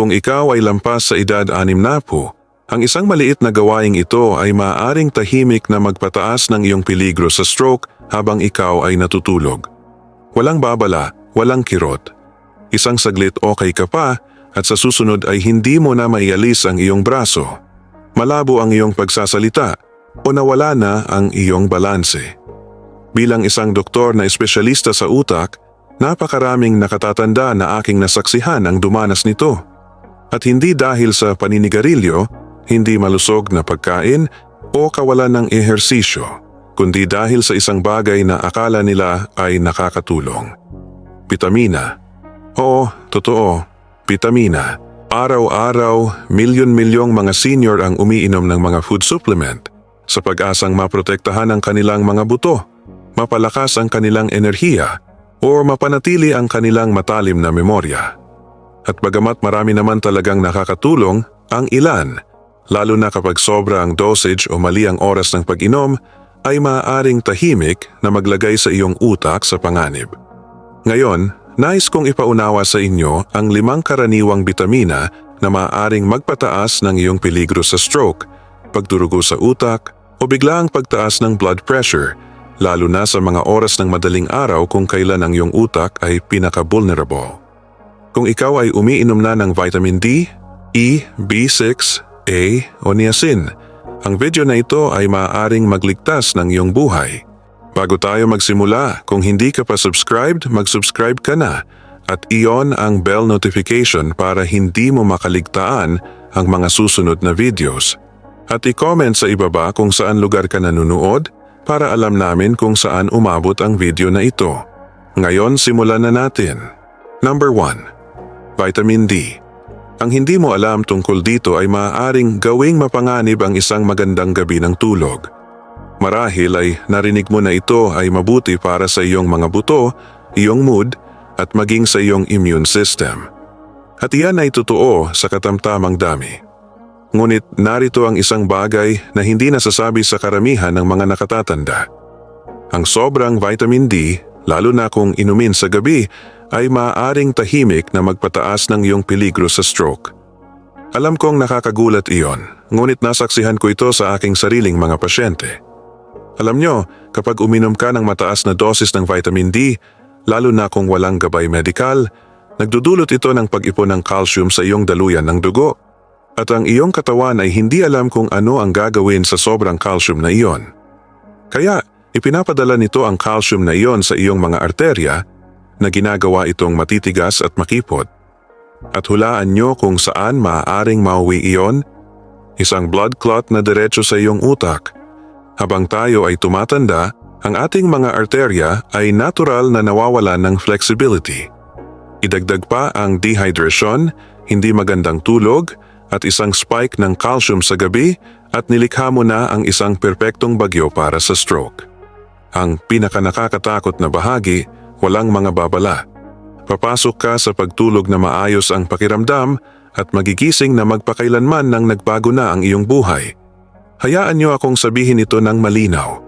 Kung ikaw ay lampas sa edad anim na po, ang isang maliit na gawaing ito ay maaaring tahimik na magpataas ng iyong peligro sa stroke habang ikaw ay natutulog. Walang babala, walang kirot. Isang saglit okay ka pa at sa susunod ay hindi mo na maialis ang iyong braso. Malabo ang iyong pagsasalita o nawala na ang iyong balanse. Bilang isang doktor na espesyalista sa utak, napakaraming nakatatanda na aking nasaksihan ang dumanas nito. At hindi dahil sa paninigarilyo, hindi malusog na pagkain o kawalan ng ehersisyo, kundi dahil sa isang bagay na akala nila ay nakakatulong. Vitamina. Oo, totoo, vitamina. Araw-araw, milyon-milyong mga senior ang umiinom ng mga food supplement sa pag-asang maprotektahan ang kanilang mga buto, mapalakas ang kanilang enerhiya, o mapanatili ang kanilang matalim na memorya. At bagamat marami naman talagang nakakatulong, ang ilan, lalo na kapag sobra ang dosage o mali ang oras ng pag-inom, ay maaaring tahimik na maglagay sa iyong utak sa panganib. Ngayon, nais kong ipaunawa sa inyo ang limang karaniwang bitamina na maaaring magpataas ng iyong peligro sa stroke, pagdurugo sa utak, o biglaang pagtaas ng blood pressure, lalo na sa mga oras ng madaling araw kung kailan ang iyong utak ay pinaka-vulnerable. Kung ikaw ay umiinom na ng vitamin D, E, B6, A o niacin, ang video na ito ay maaaring magligtas ng iyong buhay. Bago tayo magsimula, kung hindi ka pa subscribed, mag-subscribe ka na at iyon ang bell notification para hindi mo makaligtaan ang mga susunod na videos. At i-comment sa ibaba kung saan lugar ka nanonood para alam namin kung saan umabot ang video na ito. Ngayon simulan na natin. Number 1. Vitamin D. Ang hindi mo alam tungkol dito ay maaaring gawing mapanganib ang isang magandang gabi ng tulog. Marahil ay narinig mo na ito ay mabuti para sa iyong mga buto, iyong mood, at maging sa iyong immune system. At iyan ay totoo sa katamtamang dami. Ngunit narito ang isang bagay na hindi nasasabi sa karamihan ng mga nakatatanda. Ang sobrang vitamin D, lalo na kung inumin sa gabi, ay maaaring tahimik na magpataas ng iyong peligro sa stroke. Alam kong nakakagulat iyon, ngunit nasaksihan ko ito sa aking sariling mga pasyente. Alam nyo, kapag uminom ka ng mataas na dosis ng vitamin D, lalo na kung walang gabay medikal, nagdudulot ito ng pag-ipon ng calcium sa iyong daluyan ng dugo. At ang iyong katawan ay hindi alam kung ano ang gagawin sa sobrang calcium na iyon. Kaya, ipinapadala nito ang calcium na iyon sa iyong mga arterya na ginagawa itong matitigas at makipot. At hulaan nyo kung saan maaaring mauwi iyon? Isang blood clot na diretso sa iyong utak. Habang tayo ay tumatanda, ang ating mga arterya ay natural na nawawalan ng flexibility. Idagdag pa ang dehydration, hindi magandang tulog, at isang spike ng calcium sa gabi at nilikha mo na ang isang perpektong bagyo para sa stroke. Ang pinakanakakatakot na bahagi, walang mga babala. Papasok ka sa pagtulog na maayos ang pakiramdam at magigising na magpakailanman nang nagbago na ang iyong buhay. Hayaan niyo akong sabihin ito ng malinaw.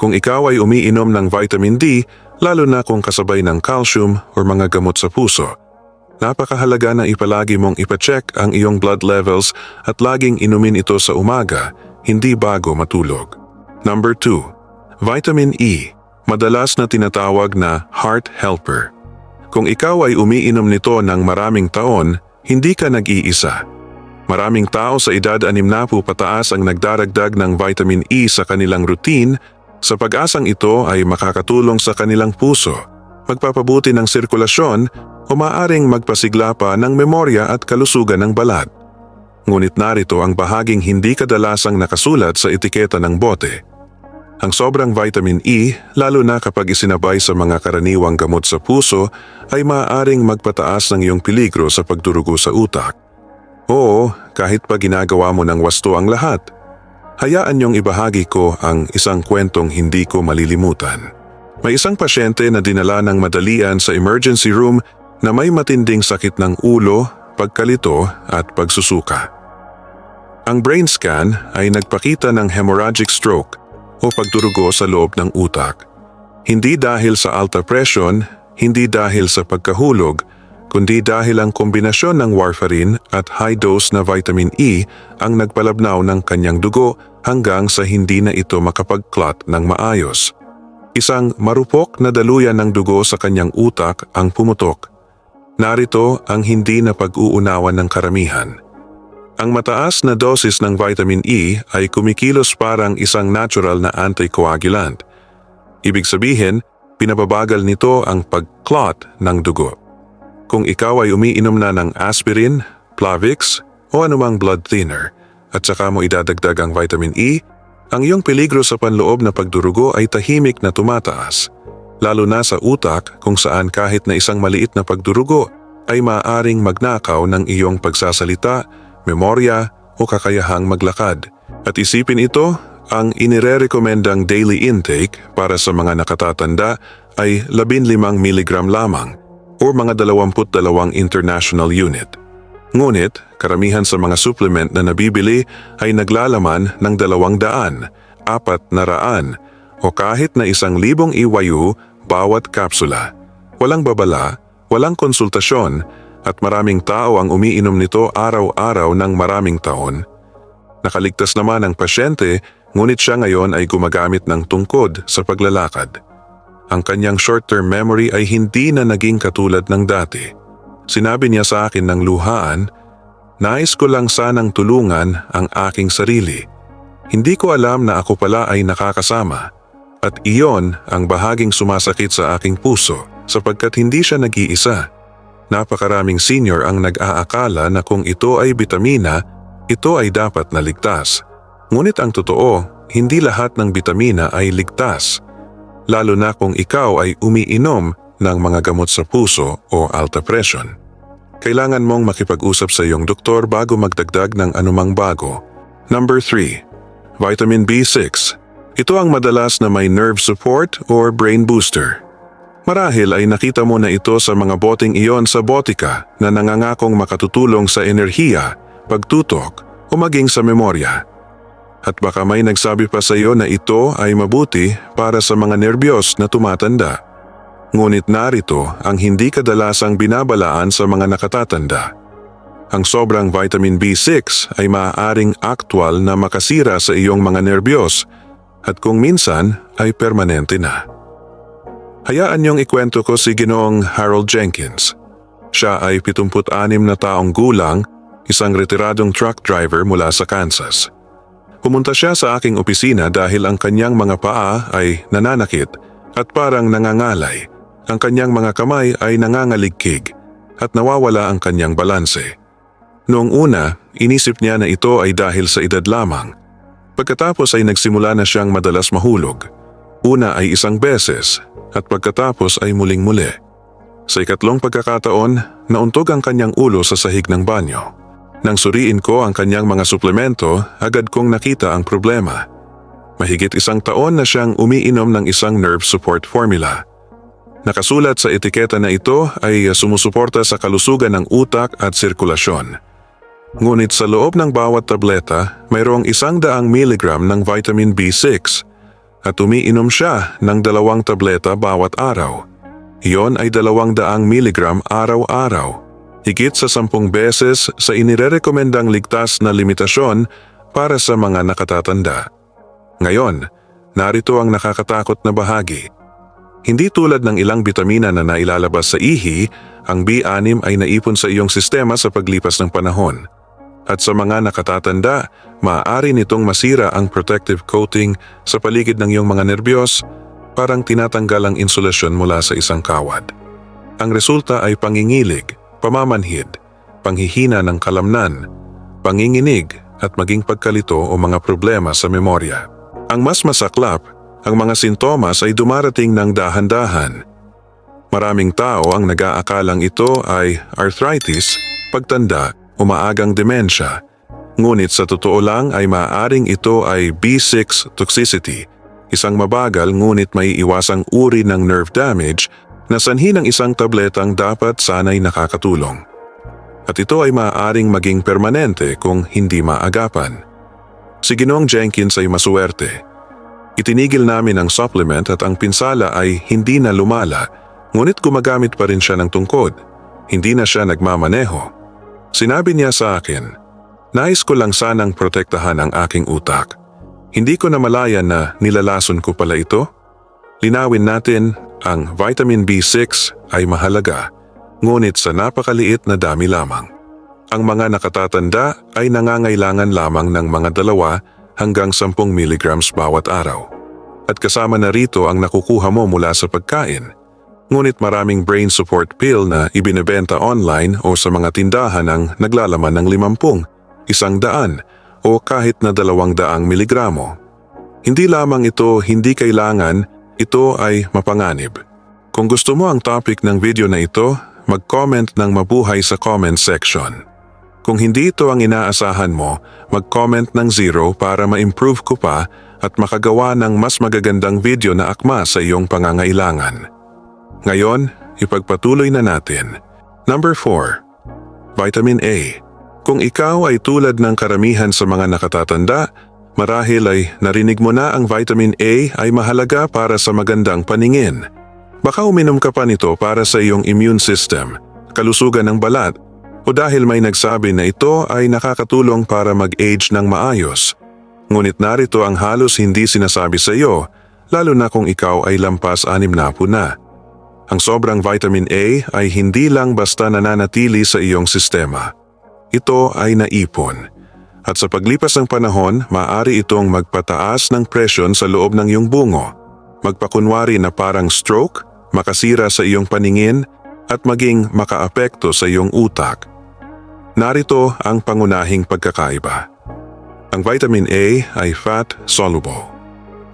Kung ikaw ay umiinom ng vitamin D, lalo na kung kasabay ng calcium o mga gamot sa puso, napakahalaga na ipalagi mong ipacheck ang iyong blood levels at laging inumin ito sa umaga, hindi bago matulog. Number 2. Vitamin E, madalas na tinatawag na heart helper. Kung ikaw ay umiinom nito ng maraming taon, hindi ka nag-iisa. Maraming tao sa edad 60 pataas ang nagdaragdag ng vitamin E sa kanilang routine sa pag-asang ito ay makakatulong sa kanilang puso, magpapabuti ng sirkulasyon o maaring magpasigla pa ng memorya at kalusugan ng balat. Ngunit narito ang bahaging hindi kadalasang nakasulat sa etiketa ng bote. Ang sobrang vitamin E, lalo na kapag isinabay sa mga karaniwang gamot sa puso, ay maaaring magpataas ng iyong peligro sa pagdurugo sa utak. Oo, kahit pa ginagawa mo ng wasto ang lahat. Hayaan niyong ibahagi ko ang isang kwentong hindi ko malilimutan. May isang pasyente na dinala ng madalian sa emergency room na may matinding sakit ng ulo, pagkalito at pagsusuka. Ang brain scan ay nagpakita ng hemorrhagic stroke o pagdurugo sa loob ng utak. Hindi dahil sa alta presyon, hindi dahil sa pagkahulog, kundi dahil ang kombinasyon ng warfarin at high dose na vitamin E ang nagpalabnaw ng kanyang dugo hanggang sa hindi na ito makapag-clot ng maayos. Isang marupok na daluyan ng dugo sa kanyang utak ang pumutok. Narito ang hindi na pag-uunawan ng karamihan. Ang mataas na dosis ng vitamin E ay kumikilos parang isang natural na anticoagulant. Ibig sabihin, pinababagal nito ang pag-clot ng dugo. Kung ikaw ay umiinom na ng aspirin, Plavix o anumang blood thinner at saka mo idadagdag ang vitamin E, ang iyong peligro sa panloob na pagdurugo ay tahimik na tumataas. Lalo na sa utak kung saan kahit na isang maliit na pagdurugo ay maaaring magnakaw ng iyong pagsasalita, memorya o kakayahang maglakad. At isipin ito, ang inirerekomendang daily intake para sa mga nakatatanda ay 15 mg lamang o mga 22 international unit. Ngunit, karamihan sa mga supplement na nabibili ay naglalaman ng 200, 400 o kahit na isang libong iwayu bawat kapsula. Walang babala, walang konsultasyon at maraming tao ang umiinom nito araw-araw ng maraming taon. Nakaligtas naman ang pasyente ngunit siya ngayon ay gumagamit ng tungkod sa paglalakad. Ang kanyang short-term memory ay hindi na naging katulad ng dati. Sinabi niya sa akin ng luhaan, Nais ko lang sanang tulungan ang aking sarili. Hindi ko alam na ako pala ay nakakasama. At iyon ang bahaging sumasakit sa aking puso sapagkat hindi siya nag-iisa. Napakaraming senior ang nag-aakala na kung ito ay bitamina, ito ay dapat naligtas. Ngunit ang totoo, hindi lahat ng bitamina ay ligtas lalo na kung ikaw ay umiinom ng mga gamot sa puso o alta presyon. Kailangan mong makipag-usap sa iyong doktor bago magdagdag ng anumang bago. Number 3. Vitamin B6. Ito ang madalas na may nerve support or brain booster. Marahil ay nakita mo na ito sa mga boting iyon sa botika na nangangakong makatutulong sa enerhiya, pagtutok o maging sa memorya. At baka may nagsabi pa sa iyo na ito ay mabuti para sa mga nerbiyos na tumatanda. Ngunit narito ang hindi kadalasang binabalaan sa mga nakatatanda. Ang sobrang vitamin B6 ay maaaring aktwal na makasira sa iyong mga nerbiyos at kung minsan ay permanente na. Hayaan niyong ikwento ko si Ginoong Harold Jenkins. Siya ay 76 na taong gulang, isang retiradong truck driver mula sa Kansas. Pumunta siya sa aking opisina dahil ang kanyang mga paa ay nananakit at parang nangangalay. Ang kanyang mga kamay ay nangangaligkig at nawawala ang kanyang balanse. Noong una, inisip niya na ito ay dahil sa edad lamang. Pagkatapos ay nagsimula na siyang madalas mahulog. Una ay isang beses at pagkatapos ay muling-muli. Sa ikatlong pagkakataon, nauntog ang kanyang ulo sa sahig ng banyo. Nang suriin ko ang kanyang mga suplemento, agad kong nakita ang problema. Mahigit isang taon na siyang umiinom ng isang nerve support formula. Nakasulat sa etiketa na ito ay sumusuporta sa kalusugan ng utak at sirkulasyon. Ngunit sa loob ng bawat tableta, mayroong isang daang miligram ng vitamin B6 at umiinom siya ng dalawang tableta bawat araw. Iyon ay dalawang daang miligram araw-araw higit sa sampung beses sa inirerekomendang ligtas na limitasyon para sa mga nakatatanda. Ngayon, narito ang nakakatakot na bahagi. Hindi tulad ng ilang bitamina na nailalabas sa ihi, ang B6 ay naipon sa iyong sistema sa paglipas ng panahon. At sa mga nakatatanda, maaari nitong masira ang protective coating sa paligid ng iyong mga nerbiyos, parang tinatanggal ang insulasyon mula sa isang kawad. Ang resulta ay pangingilig, pamamanhid, panghihina ng kalamnan, panginginig at maging pagkalito o mga problema sa memorya. Ang mas masaklap, ang mga sintomas ay dumarating ng dahan-dahan. Maraming tao ang nag-aakalang ito ay arthritis, pagtanda o maagang demensya. Ngunit sa totoo lang ay maaaring ito ay B6 toxicity, isang mabagal ngunit may iwasang uri ng nerve damage na sanhi ng isang tabletang dapat sanay nakakatulong. At ito ay maaaring maging permanente kung hindi maagapan. Si Ginoong Jenkins ay masuwerte. Itinigil namin ang supplement at ang pinsala ay hindi na lumala, ngunit gumagamit pa rin siya ng tungkod. hindi na siya nagmamaneho. Sinabi niya sa akin, Nais ko lang sanang protektahan ang aking utak. Hindi ko namalayan na nilalason ko pala ito. Linawin natin, ang vitamin B6 ay mahalaga, ngunit sa napakaliit na dami lamang. Ang mga nakatatanda ay nangangailangan lamang ng mga dalawa hanggang 10 mg bawat araw. At kasama na rito ang nakukuha mo mula sa pagkain. Ngunit maraming brain support pill na ibinebenta online o sa mga tindahan ang naglalaman ng 50, isang daan o kahit na dalawang daang miligramo. Hindi lamang ito hindi kailangan, ito ay mapanganib. Kung gusto mo ang topic ng video na ito, mag-comment ng mabuhay sa comment section. Kung hindi ito ang inaasahan mo, mag-comment ng zero para ma-improve ko pa at makagawa ng mas magagandang video na akma sa iyong pangangailangan. Ngayon, ipagpatuloy na natin. Number 4. Vitamin A. Kung ikaw ay tulad ng karamihan sa mga nakatatanda, marahil ay narinig mo na ang vitamin A ay mahalaga para sa magandang paningin. Baka uminom ka pa nito para sa iyong immune system, kalusugan ng balat, o dahil may nagsabi na ito ay nakakatulong para mag-age ng maayos. Ngunit narito ang halos hindi sinasabi sa iyo, lalo na kung ikaw ay lampas anim na po na. Ang sobrang vitamin A ay hindi lang basta nananatili sa iyong sistema. Ito ay naipon. At sa paglipas ng panahon, maaari itong magpataas ng presyon sa loob ng iyong bungo. Magpakunwari na parang stroke, makasira sa iyong paningin, at maging makaapekto sa iyong utak. Narito ang pangunahing pagkakaiba. Ang vitamin A ay fat soluble.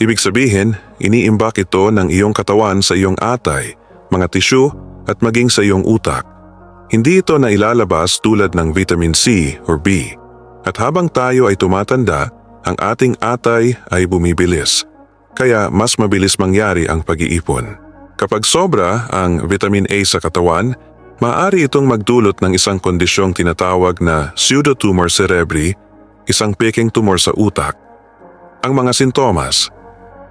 Ibig sabihin, iniimbak ito ng iyong katawan sa iyong atay, mga tisyu at maging sa iyong utak. Hindi ito na ilalabas tulad ng vitamin C or B. At habang tayo ay tumatanda, ang ating atay ay bumibilis. Kaya mas mabilis mangyari ang pag-iipon. Kapag sobra ang vitamin A sa katawan, maaari itong magdulot ng isang kondisyong tinatawag na pseudotumor cerebri, isang peking tumor sa utak. Ang mga sintomas,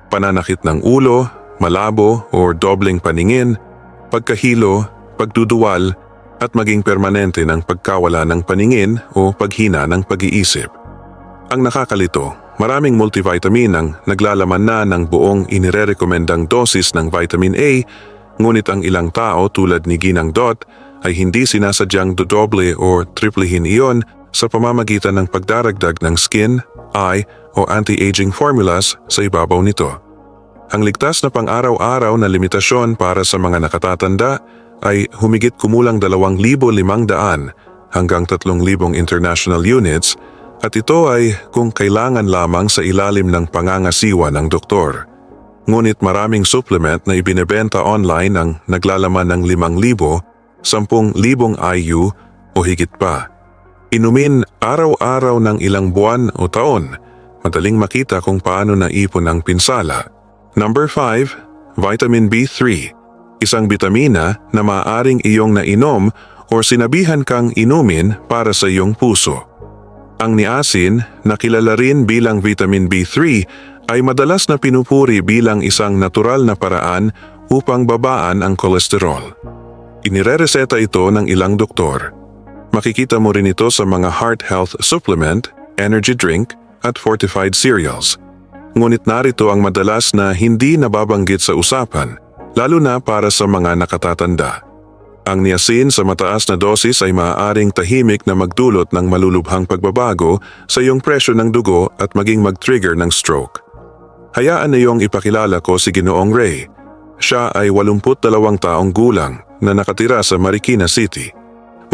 pananakit ng ulo, malabo o dobling paningin, pagkahilo, pagduduwal, at maging permanente ng pagkawala ng paningin o paghina ng pag-iisip. Ang nakakalito, maraming multivitamin ang naglalaman na ng buong inirerekomendang dosis ng vitamin A, ngunit ang ilang tao tulad ni Ginang Dot ay hindi sinasadyang dodoble o triplehin iyon sa pamamagitan ng pagdaragdag ng skin, eye o anti-aging formulas sa ibabaw nito. Ang ligtas na pang-araw-araw na limitasyon para sa mga nakatatanda ay humigit kumulang 2,500 hanggang 3,000 international units at ito ay kung kailangan lamang sa ilalim ng pangangasiwa ng doktor. Ngunit maraming supplement na ibinebenta online ang naglalaman ng 5,000, 10,000 IU o higit pa. Inumin araw-araw ng ilang buwan o taon, madaling makita kung paano naipon ang pinsala. Number 5, Vitamin B3 isang bitamina na maaaring iyong nainom o sinabihan kang inumin para sa iyong puso. Ang niacin, na kilala rin bilang vitamin B3, ay madalas na pinupuri bilang isang natural na paraan upang babaan ang kolesterol. Inirereseta ito ng ilang doktor. Makikita mo rin ito sa mga heart health supplement, energy drink, at fortified cereals. Ngunit narito ang madalas na hindi nababanggit sa usapan – lalo na para sa mga nakatatanda. Ang niacin sa mataas na dosis ay maaaring tahimik na magdulot ng malulubhang pagbabago sa iyong presyo ng dugo at maging mag-trigger ng stroke. Hayaan na iyong ipakilala ko si Ginoong Ray. Siya ay 82 taong gulang na nakatira sa Marikina City.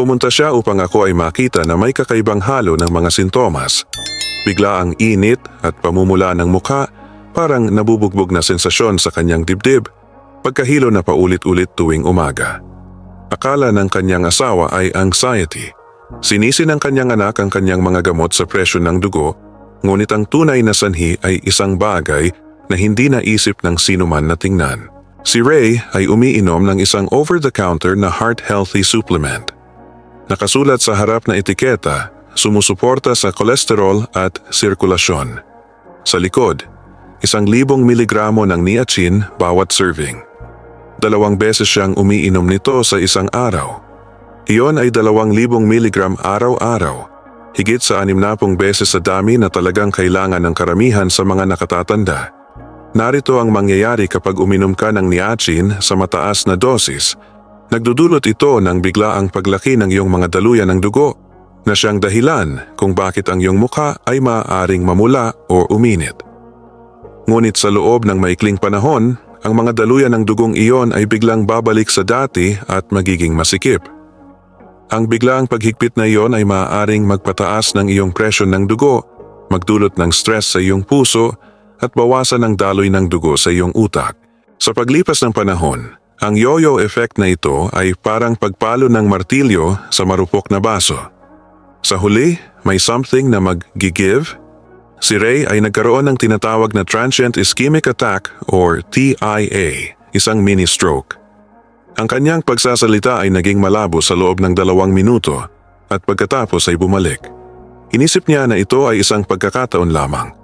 Pumunta siya upang ako ay makita na may kakaibang halo ng mga sintomas. Bigla ang init at pamumula ng mukha, parang nabubugbog na sensasyon sa kanyang dibdib pagkahilo na paulit-ulit tuwing umaga. Akala ng kanyang asawa ay anxiety. Sinisi ng kanyang anak ang kanyang mga gamot sa presyo ng dugo, ngunit ang tunay na sanhi ay isang bagay na hindi naisip ng sinuman na tingnan. Si Ray ay umiinom ng isang over-the-counter na heart-healthy supplement. Nakasulat sa harap na etiketa, sumusuporta sa kolesterol at sirkulasyon. Sa likod, isang libong miligramo ng niacin bawat serving. Dalawang beses siyang umiinom nito sa isang araw. Iyon ay 2,000 mg araw-araw. Higit sa 60 beses sa dami na talagang kailangan ng karamihan sa mga nakatatanda. Narito ang mangyayari kapag uminom ka ng niacin sa mataas na dosis. Nagdudulot ito ng biglaang paglaki ng iyong mga daluyan ng dugo na siyang dahilan kung bakit ang iyong mukha ay maaaring mamula o uminit. Ngunit sa loob ng maikling panahon, ang mga daluyan ng dugong iyon ay biglang babalik sa dati at magiging masikip. Ang biglaang paghigpit na iyon ay maaaring magpataas ng iyong presyon ng dugo, magdulot ng stress sa iyong puso at bawasan ang daloy ng dugo sa iyong utak. Sa paglipas ng panahon, ang yo-yo effect na ito ay parang pagpalo ng martilyo sa marupok na baso. Sa huli, may something na mag-give. Si Ray ay nagkaroon ng tinatawag na transient ischemic attack or TIA, isang mini stroke. Ang kanyang pagsasalita ay naging malabo sa loob ng dalawang minuto at pagkatapos ay bumalik. Inisip niya na ito ay isang pagkakataon lamang.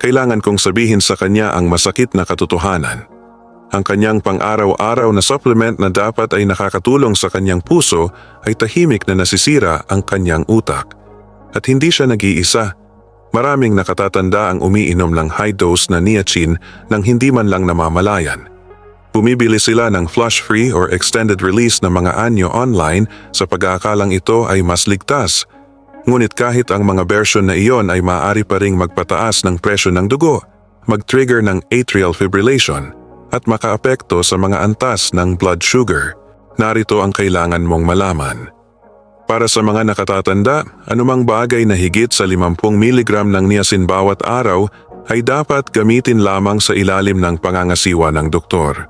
Kailangan kong sabihin sa kanya ang masakit na katotohanan. Ang kanyang pang-araw-araw na supplement na dapat ay nakakatulong sa kanyang puso ay tahimik na nasisira ang kanyang utak. At hindi siya nag-iisa. Maraming nakatatanda ang umiinom ng high dose na niacin nang hindi man lang namamalayan. Bumibili sila ng flush-free or extended release na mga anyo online sa pag-aakalang ito ay mas ligtas. Ngunit kahit ang mga version na iyon ay maaari pa ring magpataas ng presyo ng dugo, mag-trigger ng atrial fibrillation at makaapekto sa mga antas ng blood sugar. Narito ang kailangan mong malaman. Para sa mga nakatatanda, anumang bagay na higit sa 50 mg ng niacin bawat araw ay dapat gamitin lamang sa ilalim ng pangangasiwa ng doktor.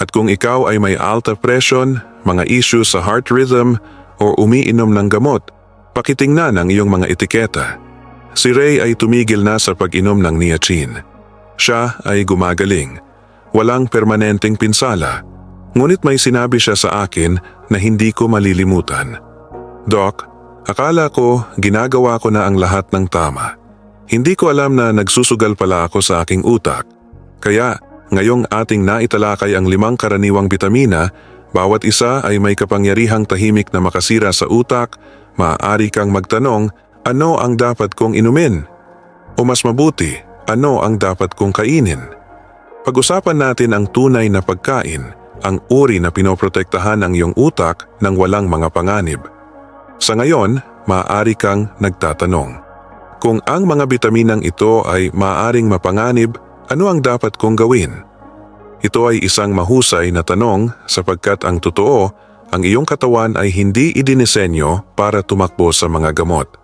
At kung ikaw ay may alta presyon, mga issue sa heart rhythm o umiinom ng gamot, pakitingnan ang iyong mga etiketa. Si Ray ay tumigil na sa pag-inom ng niacin. Siya ay gumagaling. Walang permanenteng pinsala. Ngunit may sinabi siya sa akin na hindi ko malilimutan. Doc, akala ko ginagawa ko na ang lahat ng tama. Hindi ko alam na nagsusugal pala ako sa aking utak. Kaya ngayong ating naitalakay ang limang karaniwang bitamina, bawat isa ay may kapangyarihang tahimik na makasira sa utak, maaari kang magtanong, ano ang dapat kong inumin? O mas mabuti, ano ang dapat kong kainin? Pag-usapan natin ang tunay na pagkain, ang uri na pinoprotektahan ng iyong utak ng walang mga panganib. Sa ngayon, maaari kang nagtatanong. Kung ang mga bitaminang ito ay maaaring mapanganib, ano ang dapat kong gawin? Ito ay isang mahusay na tanong sapagkat ang totoo, ang iyong katawan ay hindi idinisenyo para tumakbo sa mga gamot.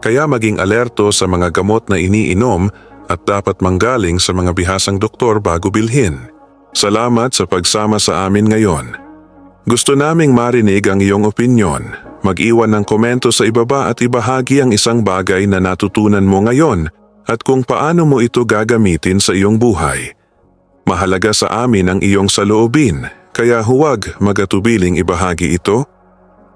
Kaya maging alerto sa mga gamot na iniinom at dapat manggaling sa mga bihasang doktor bago bilhin. Salamat sa pagsama sa amin ngayon. Gusto naming marinig ang iyong opinyon. Mag-iwan ng komento sa ibaba at ibahagi ang isang bagay na natutunan mo ngayon at kung paano mo ito gagamitin sa iyong buhay. Mahalaga sa amin ang iyong saloobin, kaya huwag magatubiling ibahagi ito.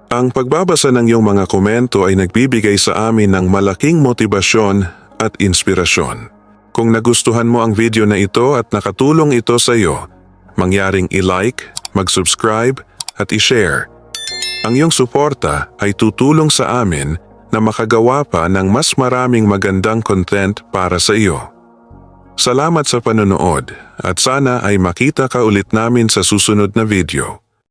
Ang pagbabasa ng iyong mga komento ay nagbibigay sa amin ng malaking motibasyon at inspirasyon. Kung nagustuhan mo ang video na ito at nakatulong ito sa iyo, mangyaring i-like, mag-subscribe at i-share. Ang iyong suporta ay tutulong sa amin na makagawa pa ng mas maraming magandang content para sa iyo. Salamat sa panonood at sana ay makita ka ulit namin sa susunod na video.